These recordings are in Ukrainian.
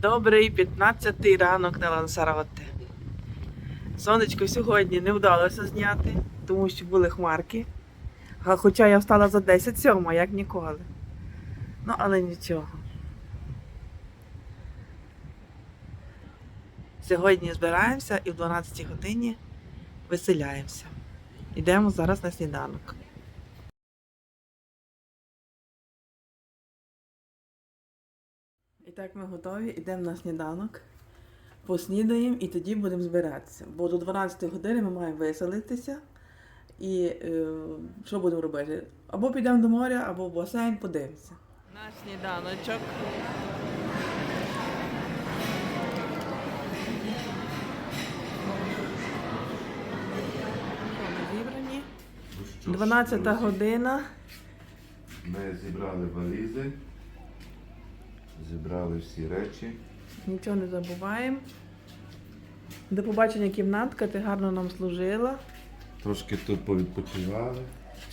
Добрий 15-й ранок на Лансароте. Сонечко сьогодні не вдалося зняти, тому що були хмарки. Хоча я встала за 10 сьома, як ніколи. Ну, але нічого. Сьогодні збираємося і в 12 годині виселяємося. Йдемо зараз на сніданок. Так ми готові, йдемо на сніданок, поснідаємо і тоді будемо збиратися. Бо до 12 години ми маємо виселитися. І е, що будемо робити? Або підемо до моря, або в басейн, подивимося. Наш сніданочок. Ми зібрані. Ну що ж, 12 друзі, година. Ми зібрали валізи, зібрали всі речі. Нічого не забуваємо. До побачення кімнатка, ти гарно нам служила. Трошки тут повідпочивали.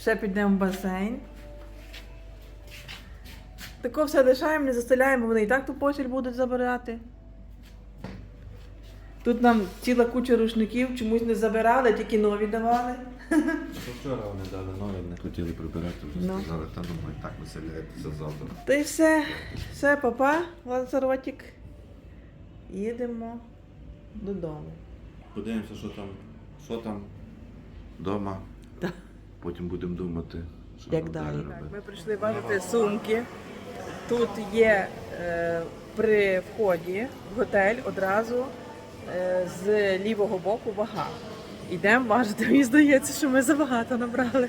Ще підемо в басейн. Тако все лишаємо, не застеляємо, вони і так ту постіль будуть забирати. Тут нам ціла куча рушників чомусь не забирали, тільки нові давали. Вчора вони дали нові, не хотіли прибирати, вже Ну. сказали, та думаю, так виселяєтеся завтра. Та й все. Все, папа, Лазаротик. Їдемо додому. Подивимося, що там, що там вдома. Так. Потім будемо думати, що Як нам далі? робити. Ми прийшли бачити сумки. Тут є е, при вході в готель одразу е, з лівого боку вага. Ідемо важити, мені здається, що ми забагато набрали.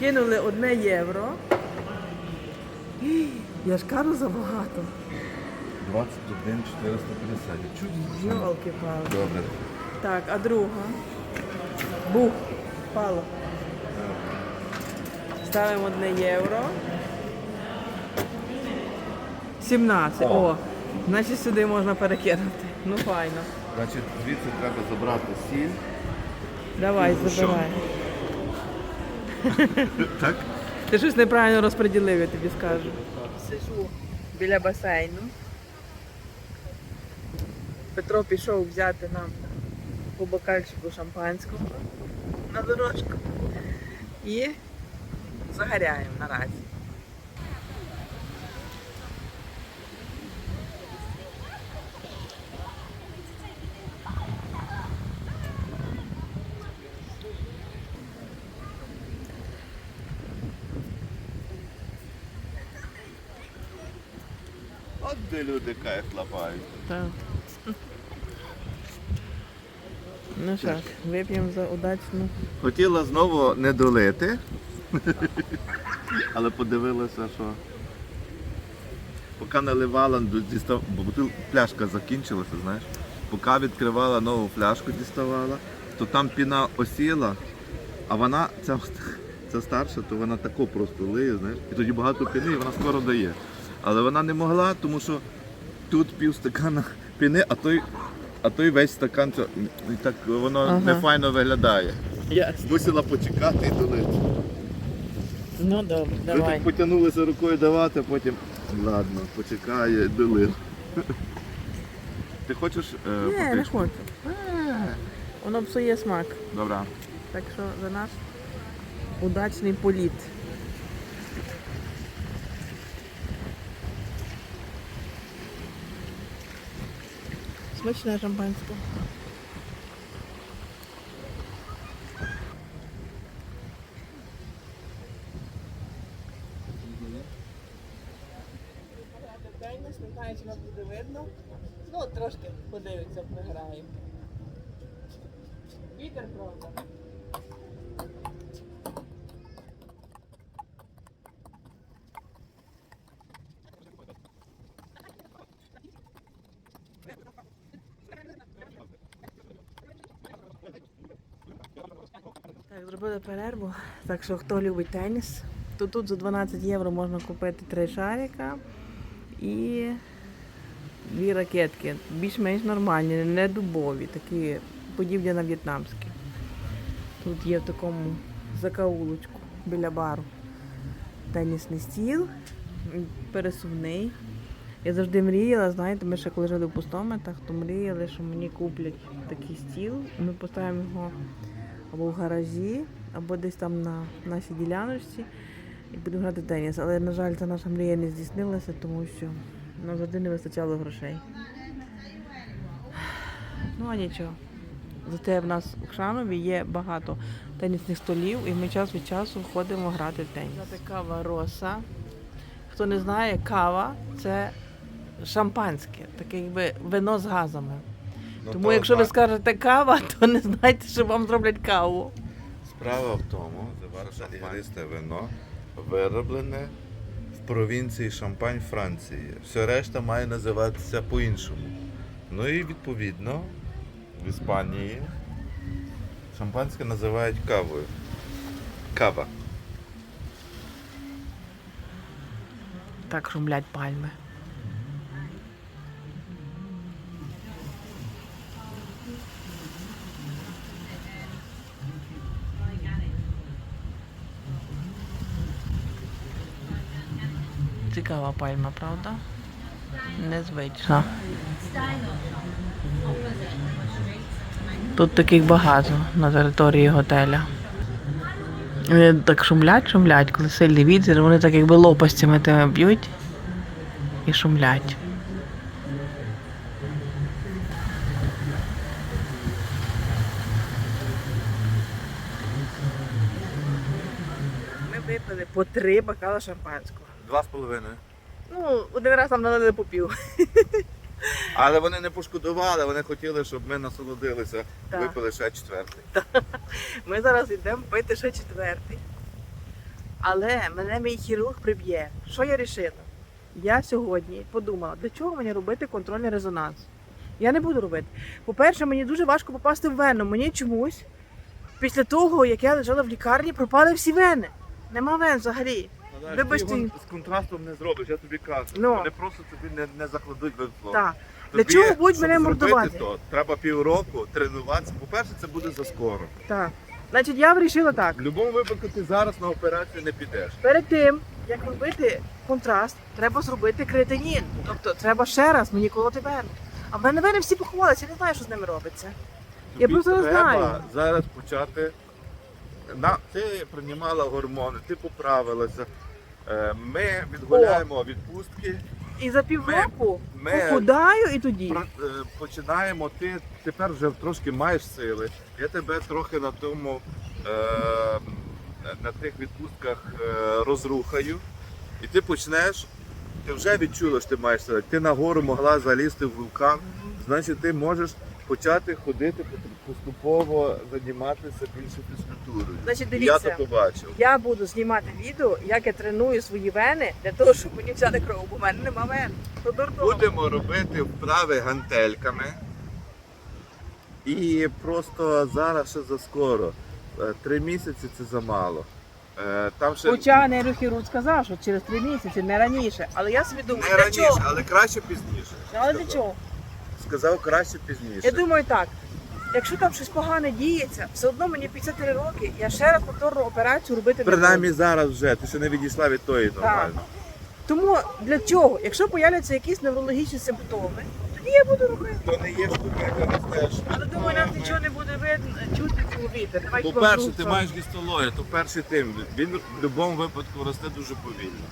Кинули одне євро. Я ж кажу забагато. 21 450. Чуть Йолки пали. Добре. Так, а друга. Бух, впало. Ставимо одне євро. 17. О, О. значить сюди можна перекинути. Ну файно. Значить, звідси треба забрати сіль. Давай, Ну, що? забирай. Так? Ти щось неправильно розподілив, я тобі скажу. Сижу біля басейну. Петро пішов взяти нам по бокальчику шампанського на дорожку. І загоряємо наразі. От де люди кайф лапають. Так. Ну що, ж, вип'ємо за удачну. Хотіла знову не долити, але подивилася, що поки наливала, дістав, бо бутил- пляшка закінчилася, знаєш. Поки відкривала нову пляшку, діставала, то там піна осіла, а вона, ця, ця старша, то вона тако просто лиє, знаєш. І тоді багато піни, і вона скоро дає. Але вона не могла, тому що тут пів стакана піни, а той, а той весь стакан, це- і так воно Ага. не файно виглядає. Ясно. Мусила почекати і долити. Ну добре, Ви давай. так потягнулися рукою давати, а потім ладно, почекає, долив. Ти хочеш е, Ні, не попити? хочу. Е, Воно псує смак. Добре. Так що за наш удачний політ. Смачне шампанське. Не знаю, чи вам буде видно. Ну, трошки подивиться, програємо. Вітер, правда. Зробили перерву. Так що хто любить теніс, то тут за 12 євро можна купити три шарика і дві ракетки. Більш-менш нормальні, не дубові, такі подібні на в'єтнамські. Тут є в такому закаулочку біля бару тенісний стіл, пересувний. Я завжди мріяла, знаєте, ми ще коли жили в пустоматах, то мріяли, що мені куплять такий стіл, ми поставимо його або в гаражі, або десь там на нашій діляночці і будемо грати теніс. Але, на жаль, ця наша мрія не здійснилася, тому що нам завжди не вистачало грошей. Ну а нічого. Зате в нас в Кшанові є багато тенісних столів, і ми час від часу ходимо грати в теніс. Це кава роса. Хто не знає, кава це шампанське, таке якби вино з газами. Ну, Тому то якщо ви скажете кава, то не знайте, що вам зроблять каву. Справа в тому, що ігристе вино вироблене в провінції Шампань Франції. Все решта має називатися по-іншому. Ну і відповідно в Іспанії шампанське називають кавою. Кава. Так шумлять пальми. Цікава пальма, правда? Незвична. Тут таких багато на території готеля. Вони так шумлять, шумлять, коли сильний вітер, вони так якби лопастями тими б'ють і шумлять. Ми випили по три бокала шампанського. Два з половиною. Ну, один раз нам налили по пів. Але вони не пошкодували, вони хотіли, щоб ми насолодилися, Так. випили ще четвертий. Ми зараз йдемо пити ще четвертий. Але мене мій хірург приб'є. Що я вирішила? Я сьогодні подумала, для чого мені робити контрольний резонанс? Я не буду робити. По-перше, мені дуже важко попасти в вену. Мені чомусь після того, як я лежала в лікарні, пропали всі вени. Нема вен взагалі. Вибачте. Ти його з контрастом не зробиш, я тобі кажу. Ну. Вони просто тобі не, не закладуть весло. Так. Тобі, Для чого будуть щоб мене зробити мордувати? То, треба півроку тренуватися. По-перше, це буде заскоро. Так. Значить, я вирішила так. В будь-якому випадку ти зараз на операцію не підеш. Перед тим, як робити контраст, треба зробити кретинін. Тобто треба ще раз мені колоти вену. А в мене вени всі поховалися, я не знаю, що з ними робиться. Я Тобі просто не треба знаю. зараз почати. На, ти приймала гормони, ти поправилася. Е, Ми відгуляємо відпустки, І за півроку ми похудаю і тоді. е, починаємо. Ти тепер вже трошки маєш сили. Я тебе трохи на тому е, на тих відпустках розрухаю, і ти почнеш. Ти вже відчула, що ти маєш сили. Ти нагору могла залізти в вулкан, значить ти можеш почати ходити поступово займатися більше фізкультурою. Значить, Я дивіться, то побачив. я буду знімати відео, як я треную свої вени для того, щоб мені взяти кров, бо в мене нема вен. Будемо робити вправи гантельками. І просто зараз ще заскоро. Е, Три місяці це замало. Е, Там ще Хоча нейрохірург сказав, що через три місяці, не раніше. Але я собі думаю, не для раніше, чого? але краще пізніше. Але для чого? Сказав краще пізніше. Я думаю так. Якщо там щось погане діється, все одно мені 53 роки, я ще раз повторну операцію робити не Принаймні зараз вже, ти ще не відійшла від тої нормально. Тому для чого? Якщо появляться якісь неврологічні симптоми, тоді я буду робити. То не є штука, яка ростеш. Але думаю, нам нічого не буде видно, чути чоловіка. Давай По-перше, ти маєш гістологію, то перший тим. Він в будь-якому випадку росте дуже повільно.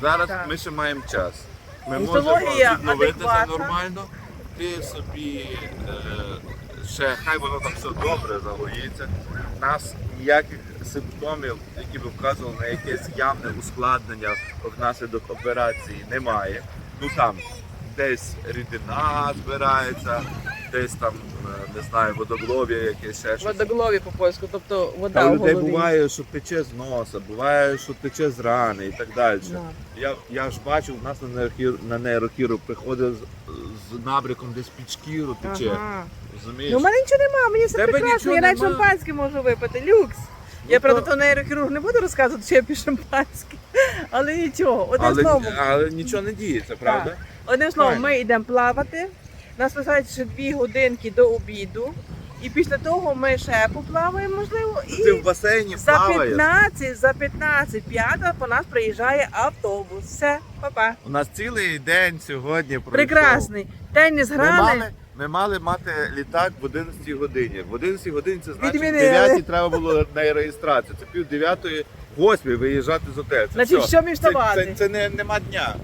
Зараз Так. ми ще маємо час. Ми Гістологія можемо відновитися адекватна. нормально. Ти собі е, ще хай воно там все добре загоїться. У нас ніяких симптомів, які б вказували на якесь явне ускладнення внаслідок операції, немає. Ну там десь рідина збирається, десь там, е, не знаю, водоглов'я якесь ще щось. Водоглові по польську, тобто вода Та у людей голові. буває, що тече з носа, буває, що тече з рани і так далі. Да. Я, я ж бачив, у нас на нейрохір, на нейрохіру приходить з, з десь під шкіру тече. Ага. Розумієш? Ну, у мене нічого немає, мені все Тебе прекрасно, нічого я навіть нема. шампанське можу випити, люкс. Я Ну, правда то- то нейрохірург не буду розказувати, що я п'ю шампанське. Але нічого, одним але, словом. але нічого не діється, правда? Одним словом, ми йдемо плавати. Нас писають ще дві годинки до обіду. І після того ми ще поплаваємо, можливо, Ти і в басейні за плаваєш. 15, за 15 п'ята по нас приїжджає автобус. Все, па-па. У нас цілий день сьогодні пройшов. Прекрасний. Теніс Ми грали. мали, ми мали мати літак в 11 годині. В 11 годині це значить, в Відмінили. 9 треба було на реєстрацію. Це пів 9 8 виїжджати з готелю. Це Значить, все. сьомій це, вставати. це, це не, нема дня.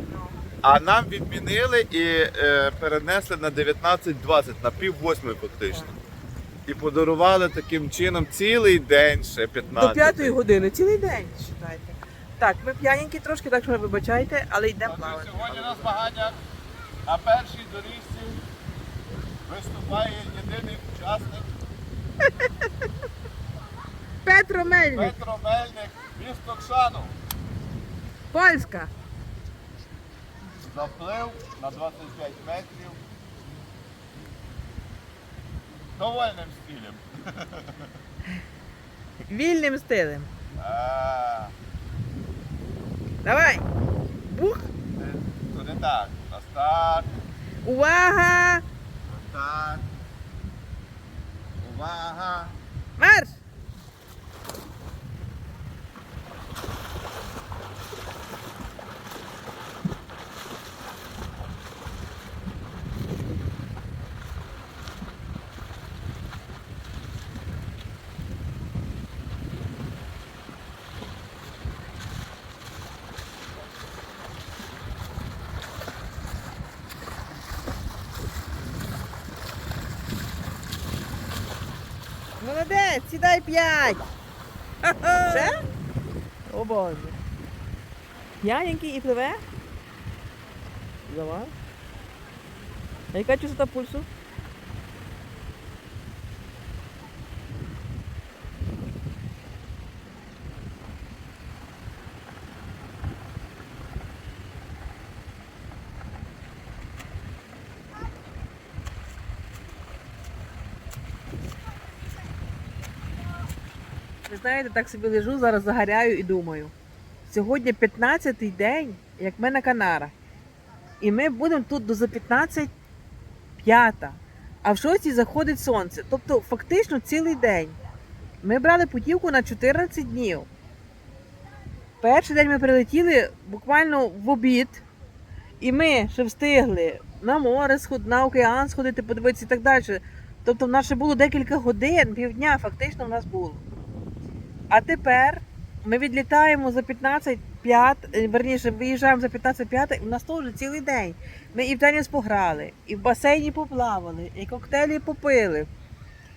А нам відмінили і е, перенесли на 19.20, на пів восьми фактично. І подарували таким чином цілий день ще 15. До п'ятої години, цілий день, вважайте. Так, ми п'яненькі трошки, так що вибачайте, але йдемо плавати. Сьогодні на змаганнях на першій доріжці виступає єдиний учасник Петро Мельник, Петро Мельник, місто Кшанов. Польська. Заплив на 25 метрів. Довольним стилем. Вільним стилем. А, Давай. Бух. це- то не так. На старт, Увага! на старт. Молодець, сідай п'ять. Все? О Боже. П'яненький і пливе? Давай. А яка чистота пульсу? Знаєте, так собі лежу, зараз загоряю і думаю. Сьогодні 15-й день, як ми на Канарах. І ми будемо тут до за 15 п'ята. А в 6 заходить сонце. Тобто фактично цілий день. Ми брали путівку на 14 днів. Перший день ми прилетіли буквально в обід, і ми ще встигли на море на океан сходити, подивитися і так далі. Тобто в нас ще було декілька годин, півдня фактично в нас було. А тепер ми відлітаємо за 15 5, верніше, виїжджаємо за 15 5, і в нас теж цілий день. Ми і в теніс пограли, і в басейні поплавали, і коктейлі попили.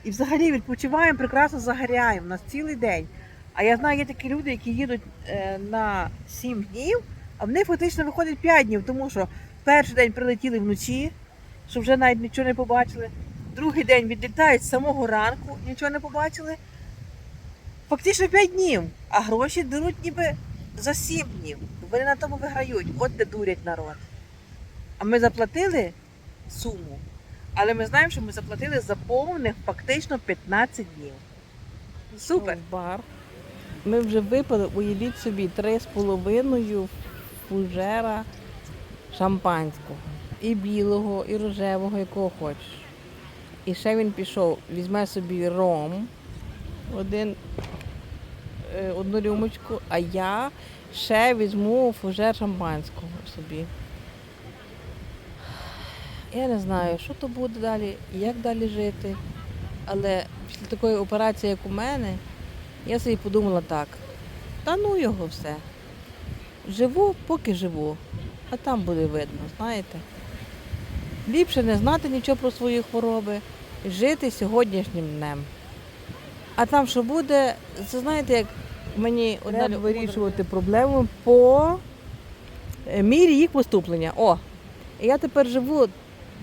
І взагалі відпочиваємо, прекрасно загоряємо. У нас цілий день. А я знаю, є такі люди, які їдуть е, на 7 днів, а в них фактично виходить 5 днів, тому що перший день прилетіли вночі, що вже навіть нічого не побачили. Другий день відлітають з самого ранку, нічого не побачили. Фактично 5 днів, а гроші беруть ніби за 7 днів. Вони на тому виграють, от де дурять народ. А ми заплатили суму, але ми знаємо, що ми заплатили за повних фактично 15 днів. Супер! бар. Ми вже випили, уявіть собі, три з половиною фужера шампанського. І білого, і рожевого, якого хочеш. І ще він пішов, візьме собі ром, один, одну рюмочку, а я ще візьму фужер шампанського собі. Я не знаю, що то буде далі, як далі жити. Але після такої операції, як у мене, я собі подумала так: та ну його все. Живу, поки живу, а там буде видно, знаєте. Ліпше не знати нічого про свої хвороби, жити сьогоднішнім днем. А там, що буде, це знаєте, як мені одна Треба вирішувати проблему по е, мірі їх поступлення. О, я тепер живу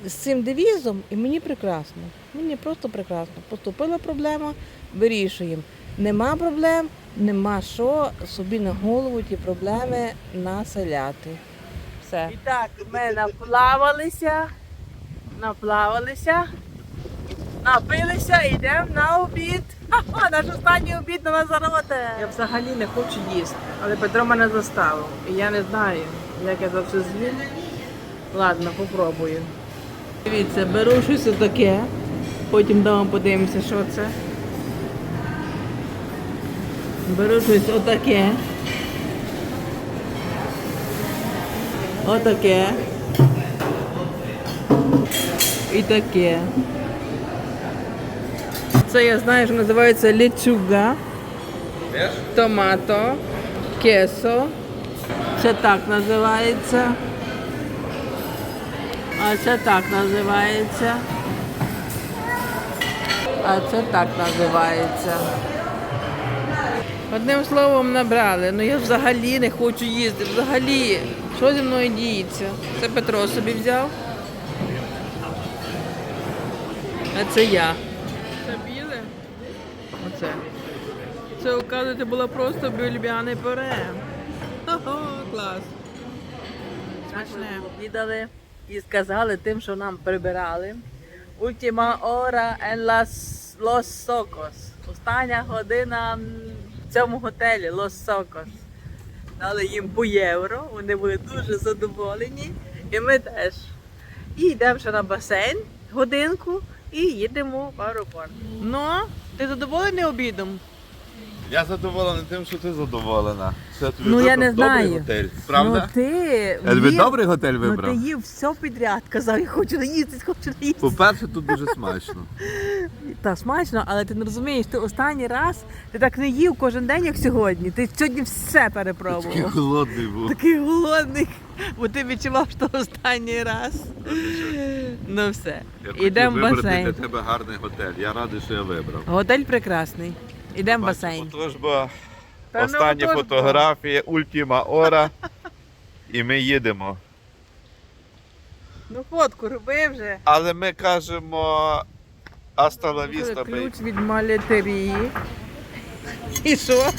з цим девізом, і мені прекрасно. Мені просто прекрасно. Поступила проблема, вирішуємо. Нема проблем, нема що собі на голову ті проблеми населяти. Все. І так, ми наплавалися, наплавалися, напилися, йдемо на обід. Ха-ха, наш останній обід на Лазароте. Я взагалі не хочу їсти, але Петро мене заставив. І я не знаю, як я це все з'їм. Ладно, попробую. Дивіться, беру щось таке. Потім вдома подивимося, що це. Беру щось отаке. Отаке. І таке. Це я знаю, що називається лечуга, томато, кесо. Це так називається. А це так називається. А це так називається. Одним словом набрали. Ну я взагалі не хочу їздити. Взагалі. Що зі мною діється? Це Петро собі взяв. А це я. Це? Це, оказується, було просто бюльбяне пюре. Хо-хо, клас. Смачне. Віддали і сказали тим, що нам прибирали. Ultima hora en las Los Socos. Остання година в цьому готелі Los Socos. Дали їм по євро, вони були дуже задоволені. І ми теж. І йдемо ще на басейн годинку і їдемо в аеропорт. Ну, ти задоволений обідом? Я задоволений тим, що ти задоволена. Я тобі Ну, я вибрав не добрий знаю. готель. Правда? Ну ти. Я тобі їв- добрий готель Ну вибрав? ти їв все підряд, казав, я хочу наїстись, хочу наїстись. По-перше, тут дуже смачно. Та смачно, але ти не розумієш, ти останній раз ти так не їв кожен день, як сьогодні. Ти сьогодні все Такий перепробував. голодний був. Такий голодний, бо ти відчував, що останній раз. Ну все. Я хотів Ідемо в вибрати басейн. для тебе гарний готель. Я радий, що я вибрав. Готель прекрасний. Ідемо в басейн. Отож, бо Та ну, останні фотографії, ультима ора. І ми їдемо. Ну фотку роби вже. Але ми кажемо Аста Ключ від малетерії. І що?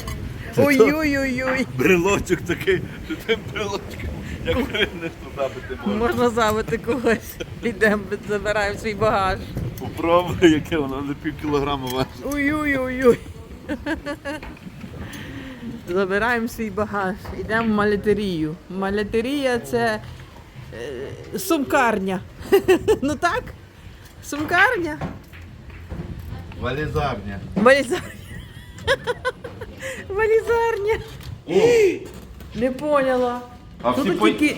Ой-ой-ой-ой. Брелочок такий, що тим брелочком, як ринеш туди би ти можеш. Можна завити когось. Йдемо, забираємо свій багаж. Попробуй, яке воно на пів кілограма важить. Ой-ой-ой-ой. Забираємо свій багаж. Йдемо в малетерію. Малетерія це е, сумкарня. ну так? Сумкарня? Валізарня. Валізарня. Валізарня. Не поняла. А Тут всі по- тільки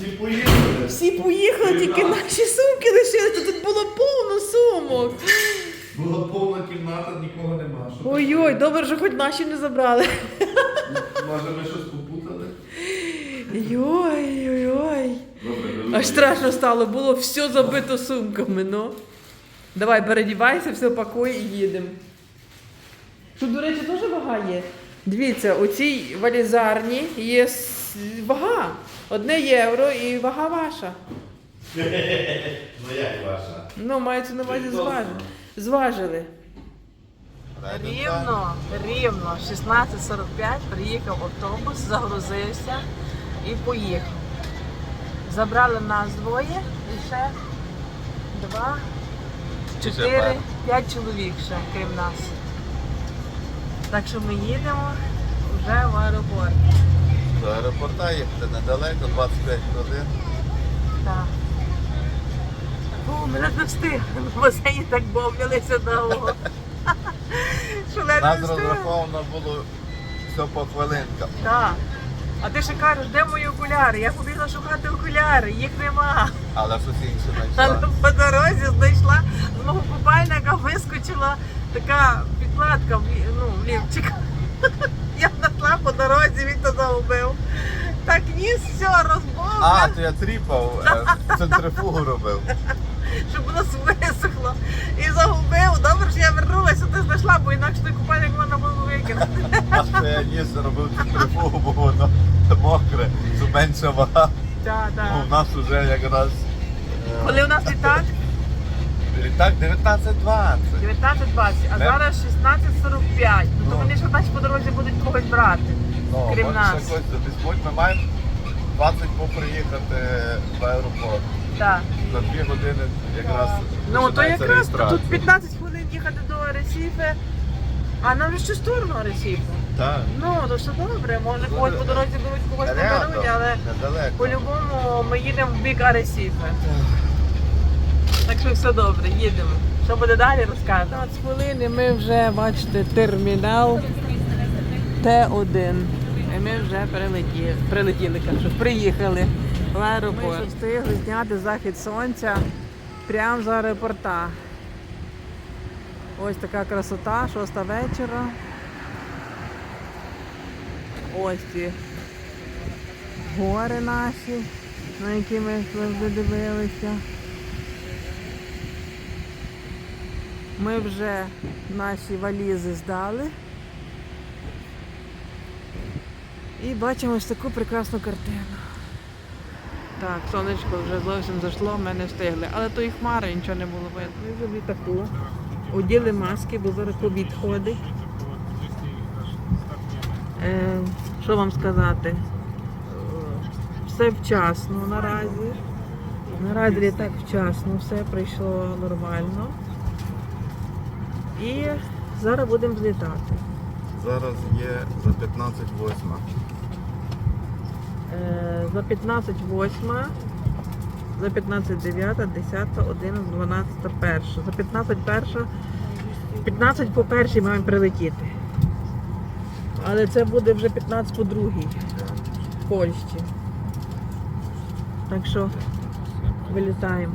Всі поїхали. всі поїхали, тільки наші сумки лишилися. Тут було повно сумок. Була повна кімната, нікого нема. Що? Ой-ой, добре, що хоч наші не забрали. Може ми щось попутали? Йой-ой-ой. Аж страшно стало, було все забито сумками, ну. Давай, передівайся, все пакуй і їдемо. Тут, до речі, теж вага є. Дивіться, у цій валізарні є с- вага. Одне євро і вага ваша. Ну як ваша? Ну, мається на увазі зважили. Зважили. Рівно, рівно, 16.45 приїхав автобус, загрузився і поїхав. Забрали нас двоє і ще два, чотири, п'ять чоловік ще, крім нас. Так що ми їдемо вже в аеропорт. До аеропорта їхати недалеко, 25 хвилин. Так. Ми не встигли. В басейні так бовлялися довго. Що ледве Нас встигли. розраховано було все по хвилинкам. Так. А ти ще кажеш, де мої окуляри? Я побігла шукати окуляри, їх нема. Але щось інше Але знайшла. по дорозі знайшла з мого купальника вискочила така підкладка в, лі- ну, в лівчик. Я знайшла по дорозі, він то загубив. Так ніс все А, то я тріпав, е, центрифугу робив. Щоб воно висохло. І загубив. Добре, що я вернулася, ти знайшла, бо інакше той купальник можна було викинути. А що я ніс робив центрифугу, бо воно мокре, менша вага. Так, Ну, так. у нас вже якраз е, Коли у нас літак? літак 19.20. 19.20, а Не? зараз 16.45. Ну, то Ну. вони ж значить по дорозі будуть когось брати. Ну, Крім може, нас. ще когось. Ми маємо 20 по приїхати в аеропорт. Так. За 2 години якраз Ну то починається якраз тут реєстрація. 15 хвилин їхати до Ресіфи, а нам в цю сторону Ресіфи. Так. Ну, то все добре, може когось по дорозі беруть, когось не беруть, але недалеко. по-любому ми їдемо в бік Аресіфи. Так що все добре, їдемо. Що буде далі, розкажемо. 15 хвилин і ми вже, бачите, термінал Т1. І ми вже прилетіли, прилетіли, кажу, приїхали в аеропорт. Ми встигли зняти захід сонця прямо з аеропорта. Ось така красота, шоста вечора. Ось ці гори наші, на які ми завжди дивилися. Ми вже наші валізи здали. І бачимо ось таку прекрасну картину. Так, сонечко вже зовсім зайшло, ми не встигли. Але то і хмари нічого не було видно. Ми вже літаку. Оділи маски, бо зараз ковід ходить. Е, що вам сказати? Все вчасно наразі. Наразі літак вчасно, все прийшло нормально. І зараз будемо злітати. Зараз є за 15 восьма. Е, за 15 8, за 15 9, 10, 11, 12, 1. За 15 1, 15 по першій маємо прилетіти. Але це буде вже 15 по другій в Польщі. Так що вилітаємо.